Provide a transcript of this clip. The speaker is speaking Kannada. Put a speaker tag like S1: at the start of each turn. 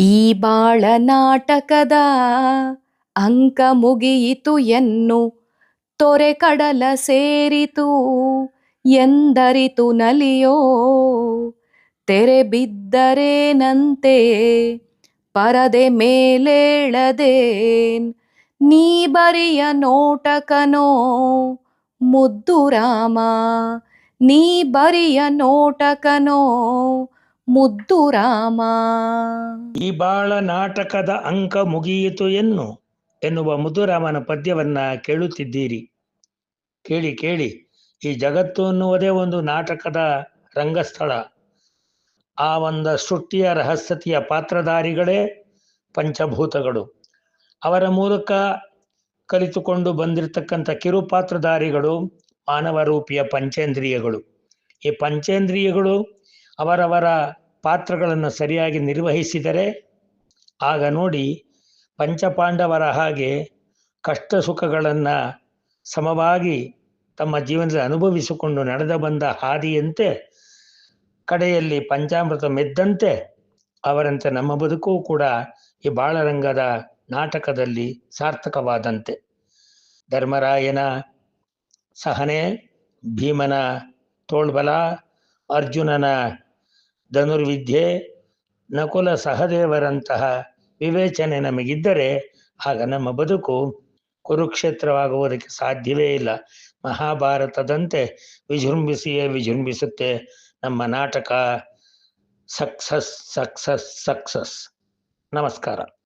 S1: ಈ ಬಾಳ ನಾಟಕದ ಅಂಕ ಮುಗಿಯಿತು ಎನ್ನು ತೊರೆ ಕಡಲ ಸೇರಿತು, ಎಂದರಿತು ನಲಿಯೋ? ತೆರೆ ಬಿದ್ದರೇನಂತೆ, ಪರದೆ ಮೇಲೇಳದೇನ್? ನೀ ಬರಿಯ ನೋಟಕನೋ ಮುದ್ದು ರಾಮ, ನೀ ಬರಿಯ ನೋಟಕನೋ ಮುದ್ದು ರಾಮ.
S2: ಈ ಬಾಳ ನಾಟಕದ ಅಂಕ ಮುಗಿಯಿತು ಎನ್ನು, ಎನ್ನುವ ಮುದ್ದುರಾಮನ ಪದ್ಯವನ್ನ ಕೇಳುತ್ತಿದ್ದೀರಿ. ಕೇಳಿ ಕೇಳಿ, ಈ ಜಗತ್ತು ಅನ್ನುವುದೇ ಒಂದು ನಾಟಕದ ರಂಗಸ್ಥಳ. ಆ ಒಂದು ಸೃಷ್ಟಿಯ ರಹಸ್ಯತೆಯ ಪಾತ್ರಧಾರಿಗಳೇ ಪಂಚಭೂತಗಳು. ಅವರ ಮೂಲಕ ಕಲಿತುಕೊಂಡು ಬಂದಿರತಕ್ಕಂಥ ಕಿರು ಪಾತ್ರಧಾರಿಗಳು ಮಾನವ ರೂಪಿಯ ಪಂಚೇಂದ್ರಿಯಗಳು. ಈ ಪಂಚೇಂದ್ರಿಯಗಳು ಅವರವರ ಪಾತ್ರಗಳನ್ನು ಸರಿಯಾಗಿ ನಿರ್ವಹಿಸಿದರೆ, ಆಗ ನೋಡಿ ಪಂಚಪಾಂಡವರ ಹಾಗೆ ಕಷ್ಟ ಸುಖಗಳನ್ನು ಸಮವಾಗಿ ತಮ್ಮ ಜೀವನದಲ್ಲಿ ಅನುಭವಿಸಿಕೊಂಡು ನಡೆದ ಬಂದ ಹಾದಿಯಂತೆ, ಕಡೆಯಲ್ಲಿ ಪಂಚಾಮೃತ ಮೆದ್ದಂತೆ ಅವರಂತೆ ನಮ್ಮ ಬದುಕು ಕೂಡ ಈ ಬಾಳರಂಗದ ನಾಟಕದಲ್ಲಿ ಸಾರ್ಥಕವಾದಂತೆ. ಧರ್ಮರಾಯನ ಸಹನೆ, ಭೀಮನ ತೋಳ್ಬಲ, ಅರ್ಜುನನ ಧನುರ್ವಿದ್ಯೆ ನಕುಲ ಸಹದೇವರಂತಹ ವಿವೇಚನೆ ನಮಗಿದ್ದರೆ ಆಗ ನಮ್ಮ ಬದುಕು ಕುರುಕ್ಷೇತ್ರವಾಗುವುದಕ್ಕೆ ಸಾಧ್ಯವೇ ಇಲ್ಲ. ಮಹಾಭಾರತದಂತೆ ವಿಜೃಂಭಿಸಿಯೇ ವಿಜೃಂಭಿಸುತ್ತೆ ನಮ್ಮ ನಾಟಕ. Success success success. ನಮಸ್ಕಾರ.